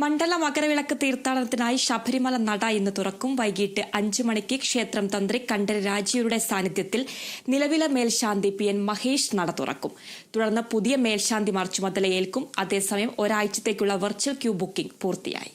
മണ്ഡല മകരവിളക്ക് തീർത്ഥാടനത്തിനായി ശബരിമല നട ഇന്ന് തുറക്കും. വൈകിട്ട് അഞ്ചു മണിക്ക് ക്ഷേത്രം തന്ത്രി കണ്ഠര രാജീവരുടെ സാന്നിധ്യത്തിൽ നിലവിലെ മേൽശാന്തി പി എൻ മഹേഷ് നട തുറക്കും. തുടർന്ന് പുതിയ മേൽശാന്തിമാർ ചുമതലയേൽക്കും. അതേസമയം ഒരാഴ്ചത്തേക്കുള്ള വെർച്വൽ ക്യൂ ബുക്കിംഗ് പൂർത്തിയായി.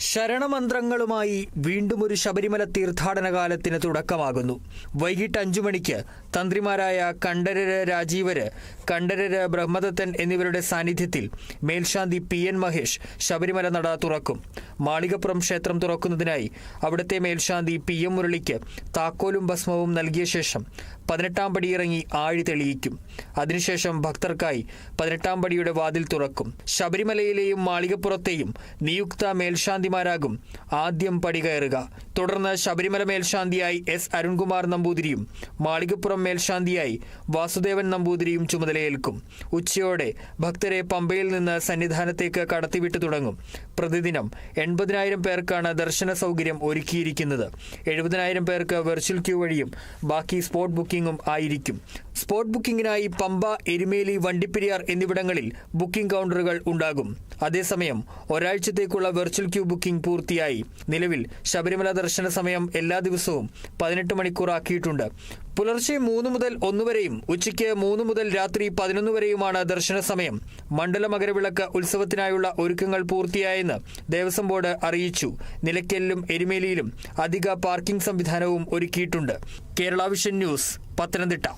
ശരണമന്ത്രങ്ങളുമായി വീണ്ടും ഒരു ശബരിമല തീർത്ഥാടന കാലത്തിന് തുടക്കമാകുന്നു. വൈകിട്ട് അഞ്ചു മണിക്ക് തന്ത്രിമാരായ കണ്ഠരര് രാജീവര് കണ്ഠരര് ബ്രഹ്മദത്തൻ എന്നിവരുടെ സാന്നിധ്യത്തിൽ മേൽശാന്തി പി എൻ മഹേഷ് ശബരിമല നട തുറക്കും. മാളികപ്പുറം ക്ഷേത്രം തുറക്കുന്നതിനായി അവിടുത്തെ മേൽശാന്തി പി എം മുരളിക്ക് താക്കോലും ഭസ്മവും നൽകിയ ശേഷം പതിനെട്ടാം പടിയിറങ്ങി ആഴി തെളിയിക്കും. അതിനുശേഷം ഭക്തർക്കായി പതിനെട്ടാം പടിയുടെ വാതിൽ തുറക്കും. ശബരിമലയിലെയും മാളികപ്പുറത്തെയും നിയുക്ത മേൽശാന്തിമാരാകും. ആദ്യം പടി കയറുക. തുടർന്ന് ശബരിമല മേൽശാന്തിയായി എസ് അരുൺകുമാർ നമ്പൂതിരിയും മാളികപ്പുറം മേൽശാന്തിയായി വാസുദേവൻ നമ്പൂതിരിയും ചുമതലയേൽക്കും. ഉച്ചയോടെ ഭക്തരെ പമ്പയിൽ നിന്ന് സന്നിധാനത്തേക്ക് കടത്തിവിട്ടു തുടങ്ങും. പ്രതിദിനം എൺപതിനായിരം പേർക്കാണ് ദർശന സൗകര്യം ഒരുക്കിയിരിക്കുന്നത്. എഴുപതിനായിരം പേർക്ക് വെർച്വൽ ക്യൂ വഴിയും ബാക്കി സ്പോട്ട് ബുക്കിംഗും ആയിരിക്കും. സ്പോട്ട് ബുക്കിംഗിനായി പമ്പ എരുമേലി വണ്ടിപ്പെരിയാർ എന്നിവിടങ്ങളിൽ ബുക്കിംഗ് കൗണ്ടറുകൾ ഉണ്ടാകും. അതേസമയം ഒരാഴ്ചത്തേക്കുള്ള വെർച്വൽ ക്യൂ ബുക്കിംഗ് പൂർത്തിയായി. നിലവിൽ ശബരിമല ദർശന സമയം എല്ലാ ദിവസവും പതിനെട്ട് മണിക്കൂറാക്കിയിട്ടുണ്ട് പുലർച്ചെ മൂന്ന് മുതൽ ഒന്ന് വരെയും ഉച്ചയ്ക്ക് മൂന്ന് മുതൽ രാത്രി പതിനൊന്ന് വരെയുമാണ് ദർശന സമയം. മണ്ഡല മകരവിളക്ക് ഉത്സവത്തിനായുള്ള ഒരുക്കങ്ങൾ പൂർത്തിയായെന്ന് ദേവസ്വം ബോർഡ് അറിയിച്ചു. നിലയ്ക്കലിലും എരുമേലിയിലും അധിക പാർക്കിംഗ് സംവിധാനവും ഒരുക്കിയിട്ടുണ്ട്. Kerala vision news Pathanamthitta.